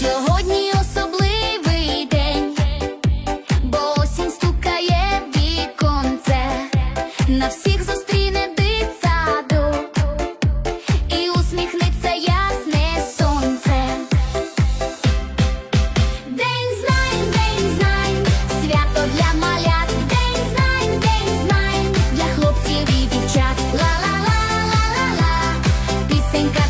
Сьогодні особливий день, бо осінь стукає віконце на всіх en casa.